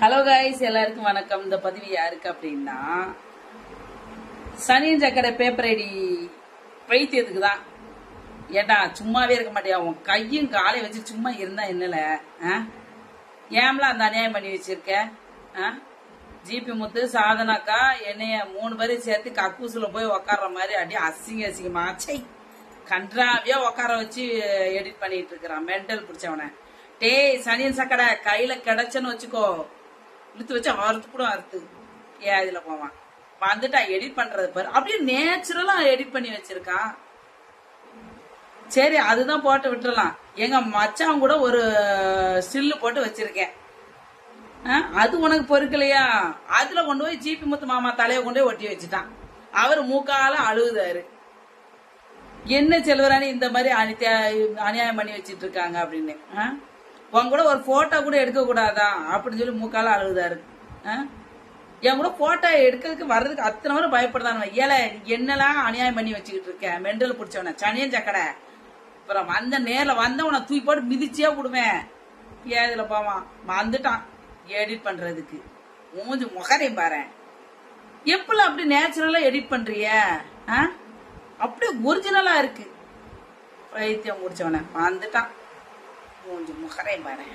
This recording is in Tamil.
ஹலோ காய்ஸ் எல்லாருக்கும் வணக்கம். இந்த பதிவு யாருக்கு அப்படின்னா சனியன் சக்கரை பேப்பர் ஐடி பைத்தியத்துக்கு தான். ஏட்டா சும்மாவே இருக்க மாட்டியா? உன் கையும் காலையும் வச்சு சும்மா இருந்தா என்னல? ஆ? அந்த அநியாயம் பண்ணி வச்சிருக்க? ஆ? ஜிபி முத்து சாதனாக்கா என்னைய மூணு பேரையும் சேர்த்து கக்கூசுல போய் உக்காடுற மாதிரி அப்படியே அசிங்க அசிங்கமா சை கன்றாவியா உட்கார வச்சு எடிட் பண்ணிட்டு இருக்கிறான். மென்டல் பிடிச்சவன. டேய் சனியன் சக்கடை கையில கிடைச்சன்னு வச்சுக்கோ. இழுத்து வச்சு அறுத்து கூட அறுத்து ஏன் இதுல போவான்? வந்துட்டா எடிட் பண்றது பாரு. அப்படியே நேச்சுரலா எடிட் பண்ணி வச்சிருக்கான் சரி அதுதான் போட்டு விட்டுறலாம். எங்க மச்சான் கூட ஒரு ஸ்டில்லு போட்டு வச்சிருக்கேன். ஆ, அது உனக்கு பொறுக்கலையா? அதுல கொண்டு போய் ஜிபி முத்து மாமா தலையை கொண்டு போய் ஒட்டி வச்சுட்டான். அவர் மூக்கால அழுகுதாரு. என்ன செல்வராணி இந்த மாதிரி அனித்யா- அநியாயம் பண்ணி வச்சிட்டு இருக்காங்க அப்படின்னு. ஆ? உன் கூட ஒரு போட்டோ கூட எடுக்க கூடாதா? அப்படின்னு சொல்லி மூக்கால அழுகுதாரு. ஆ? என் கூட போட்டோ எடுக்கிறதுக்கு வர்றதுக்கு அத்தனை வரை பயப்படுதானு ஏல என்னெல்லாம் அநியாயம் பண்ணி வச்சுக்கிட்டு இருக்கேன் மெண்டல் பிடிச்சவன சனியன் சக்கடை அப்புறம் வந்த நேர்ல வந்தவனை தூக்கி போட்டு மிதிச்சே விடுவேன். ஏதில் போவான்? வந்துட்டான். எடிட் பண்றதுக்கு. மூஞ்சி முகரையும் பாரு. எப்படிலாம் அப்படி நேச்சுரலா எடிட் பண்றிய? ஆ? அப்படியே ஒரிஜினலா இருக்கு. பைத்தியம் முடிச்சவன வந்துட்டான். கொஞ்சம் முகரை பாரு